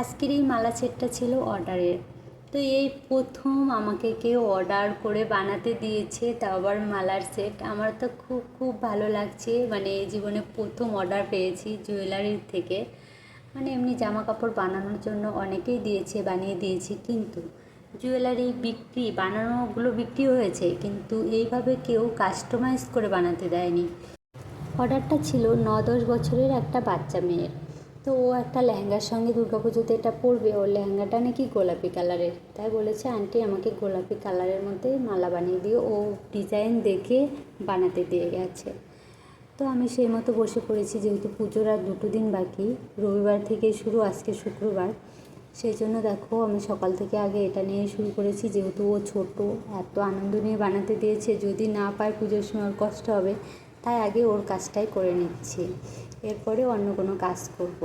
আজকের এই মালা সেটটা ছিল অর্ডারের। তো এই প্রথম আমাকে কেউ অর্ডার করে বানাতে দিয়েছে তাও আবার মালার সেট। আমার তো খুব খুব ভালো লাগছে। মানে জীবনে প্রথম অর্ডার পেয়েছি জুয়েলারির থেকে। মানে এমনি জামা কাপড় বানানোর জন্য অনেকেই দিয়েছে, বানিয়ে দিয়েছি। কিন্তু জুয়েলারি বিক্রি, বানানোগুলো বিক্রি হয়েছে, কিন্তু এইভাবে কেউ কাস্টমাইজ করে বানাতে দেয়নি। অর্ডারটা ছিল ন দশ বছরের একটা বাচ্চা মেয়ের। তো ও একটা লেহেঙ্গার সঙ্গে দুর্গা পুজোতে এটা পরবে। ওর লেহেঙ্গাটা নাকি গোলাপি কালারের। তাই বলেছে, আন্টি, আমাকে গোলাপি কালারের মধ্যে মালা বানিয়ে দিও। ও ডিজাইন দেখে বানাতে দিয়ে গেছে। তো আমি সেই মতো বসে পড়েছি, যেহেতু পুজোর আর দুটো দিন বাকি। রবিবার থেকে শুরু, আজকে শুক্রবার। সেই জন্য দেখো, আমি সকাল থেকে আগে এটা নিয়ে শুরু করেছি। যেহেতু ও ছোট, এত আনন্দ নিয়ে বানাতে দিয়েছে। যদি না পায় পুজোর সময় কষ্ট হবে। তাই আগে ওর কাজটাই করে নিচ্ছি। এরপরে অন্য কোনো কাজ করব।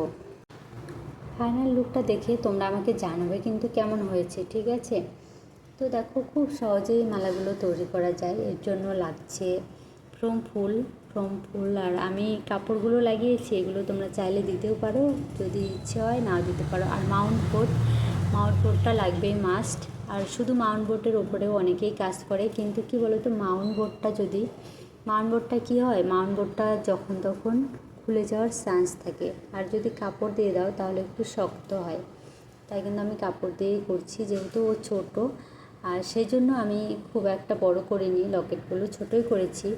ফাইনাল লুকটা দেখে তোমরা আমাকে জানাবে কিন্তু কেমন হয়েছে, ঠিক আছে? তো দেখো, খুব সহজেই মালাগুলো তৈরি করা যায়। এর জন্য লাগছে ফ্রম ফুল ফ্রম ফুল, আর আমি কাপড়গুলো লাগিয়েছি, এগুলো তোমরা চাইলে দিতেও পারো, যদি ইচ্ছে হয় নাও দিতে পারো। আর মাউন্ট বোর্ড মাউন্ট বোর্ডটা লাগবেই মাস্ট। আর শুধু মাউন্ট বোর্ডের ওপরেও অনেকেই কাজ করে, কিন্তু কি বলো তো মাউন্ট বোর্ডটা যদি, মাউন্ট বোর্ডটা কী হয়, মাউন্ট বোর্ডটা যখন তখন খুলে যাওয়ার চান্স থাকে। আর যদি কাপড় দিয়ে দাও, তাহলে একটু শক্ত হয়। তাই কিন্তু আমি কাপড় দিয়েই করছি, যেহেতু ও ছোটো। আর সেই জন্য আমি খুব একটা বড় করিনি, লকেটগুলো ছোটোই করেছি।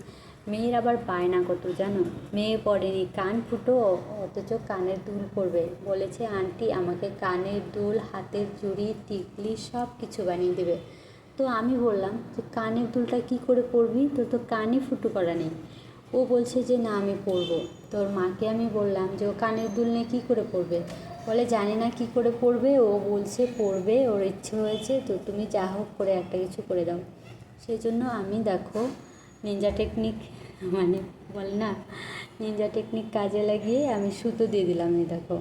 মেয়ের আবার বায়না কত জানো? মেয়ে পড়েনি কান ফুটো, অথচ কানের দুল পরবে। বলেছে, আন্টি, আমাকে কানের দুল, হাতের জুড়ি টিকলি সব কিছু বানিয়ে দেবে। তো আমি বললাম যে কানের দুলটা কি করে পরবি? তোর তো কানই ফুটো করা নেই। ও বলছে যে, না, আমি পরবো তোর মাকে আমি বললাম যে, ও কানের দুল নিয়ে কী করে পরবে বলে, জানি না কি করে পরবে ও বলছে পরবে ওর ইচ্ছে হয়েছে, তো তুমি যা হোক করে একটা কিছু করে দাও। সেই জন্য আমি, দেখো নিনজা টেকনিক মানে বল না নিনজা টেকনিক কাজে লাগিয়ে আমি সুতো দিয়ে দিলাম, এই দেখো।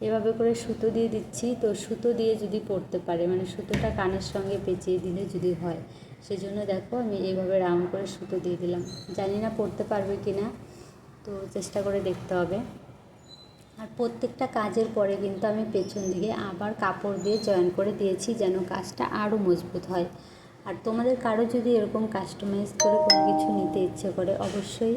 এভাবে করে সুতো দিয়ে দিচ্ছি। তো সুতো দিয়ে যদি পড়তে পারে মানে সুতোটা কানের সঙ্গে পেঁচিয়ে দিলে যদি হয় সেজন্য দেখো আমি এইভাবে রাউন্ড করে সুতো দিয়ে দিলাম। জানি না পড়তে পারবে কি না, তো চেষ্টা করে দেখতে হবে। আর প্রত্যেকটা কাজের পরে কিন্তু আমি পেছন দিকে আবার কাপড় দিয়ে জয়েন করে দিয়েছি যেন কাজটা আরও মজবুত হয়। আর তোমাদের কারও যদি এরকম কাস্টমাইজ করে কোনো কিছু নিতে ইচ্ছে করে, অবশ্যই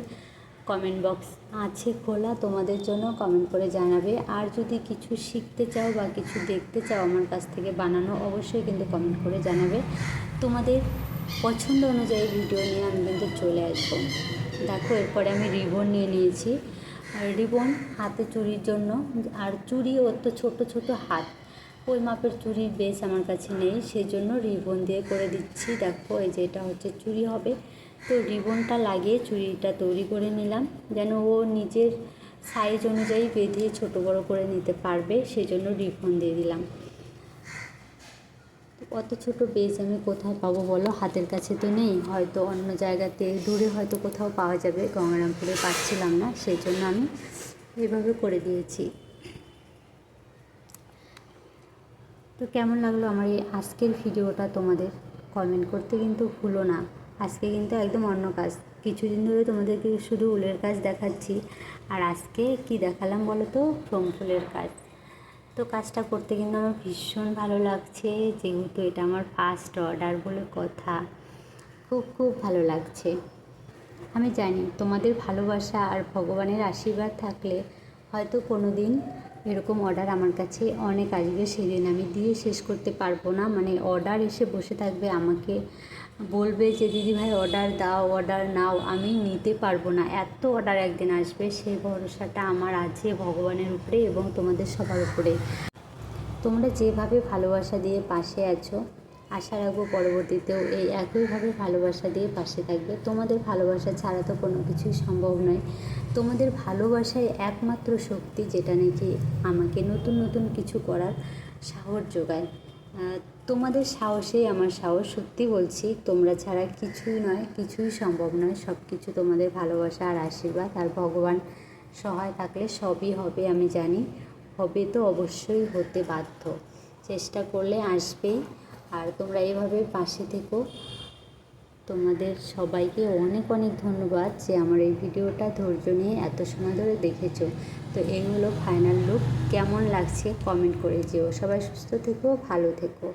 কমেন্ট বক্স আছে খোলা, তোমাদের জন্য কমেন্ট করে জানাবে। আর যদি কিছু শিখতে চাও বা কিছু দেখতে চাও আমার কাছ থেকে বানানো, অবশ্যই কিন্তু কমেন্ট করে জানাবে। তোমাদের পছন্দ অনুযায়ী ভিডিও নিয়ে আমি কিন্তু চলে আসব। দেখো, এরপরে আমি রিবন নিয়ে নিয়েছি। আর রিবন হাতে চুরির জন্য, আর চুড়ি ওর তো ছোটো ছোটো হাত। ওই মাপের চুড়ির বেশ আমার কাছে নেই সেই জন্য রিবন দিয়ে করে দিচ্ছি। দেখো, এই যে এটা হচ্ছে চুড়ি হবে। তো রিবনটা লাগিয়ে চুড়িটা তৈরি করে নিলাম, যেন ও নিজের সাইজ অনুযায়ী বেঁধে ছোট বড় করে নিতে পারবে সেই জন্য রিবন দিয়ে দিলাম। অত ছোট বেজ আমি কোথায় পাবো বলো? হাতের কাছে তো নেই। হয়তো অন্য জায়গাতে দূরে হয়তো কোথাও পাওয়া যাবে। গঙ্গারামপুরে পাচ্ছিলাম না সেই জন্য আমি এভাবে করে দিয়েছি। তো কেমন লাগল আমার এই আজকের ভিডিওটা তোমাদের? কমেন্ট করতে কিন্তু ভুলো না। আজকে কিন্তু একদম অন্য কাজ। কিছুদিন ধরে তোমাদেরকে শুধু উলের কাজ দেখাচ্ছি। আর আজকে কি দেখালাম বলো তো? ফুলের কাজ। তো কাজটা করতে কিন্তু আমার ভীষণ ভালো লাগছে, যেহেতু এটা আমার ফার্স্ট অর্ডার বলে কথা। খুব খুব ভালো লাগছে। আমি জানি তোমাদের ভালোবাসা আর ভগবানের আশীর্বাদ থাকলে হয়তো কোনো দিন এরকম অর্ডার আমার কাছে অনেক আসবে, সেদিন আমি দিয়ে শেষ করতে পারব না। মানে অর্ডার এসে বসে থাকবে আমাকে। বলবে যে, দিদি ভাই অর্ডার দাও অর্ডার নাও, আমি নিতে পারব না। এত অর্ডার একদিন আসবে সেই ভরসাটা আমার আছে ভগবানের উপরে এবং তোমাদের সবার উপরে। তোমরা যেভাবে ভালোবাসা দিয়ে পাশে আছো, আশা রাখব পরবর্তীতেও এই একইভাবে ভালোবাসা দিয়ে পাশে থাকবে। তোমাদের ভালোবাসা ছাড়া তো কোনো কিছুই সম্ভব নয়। তোমাদের ভালোবাসাই একমাত্র শক্তি যেটা নাকি আমাকে নতুন নতুন কিছু করার সাহস যোগায়। তোমাদের সাহসেই আমার সাহস, সত্যি বলছি, তোমরা ছাড়া কিছুই নয়, কিছুই সম্ভব নয়। সব কিছু তোমাদের ভালোবাসা আর আশীর্বাদ আর ভগবান সহায় থাকলে সবই হবে, আমি জানি। হবে তো অবশ্যই হতে বাধ্য। চেষ্টা করলে আসবেই। আর তোমরা এভাবে পাশে থেকো। তোমাদের সবাইকে অনেক অনেক ধন্যবাদ যে আমার এই ভিডিওটা ধৈর্য নিয়ে এত সময় ধরে দেখেছ। তো এই হলো ফাইনাল লুক কেমন লাগছে কমেন্ট করে যেও। সবাই সুস্থ থেকো, ভালো থেকো।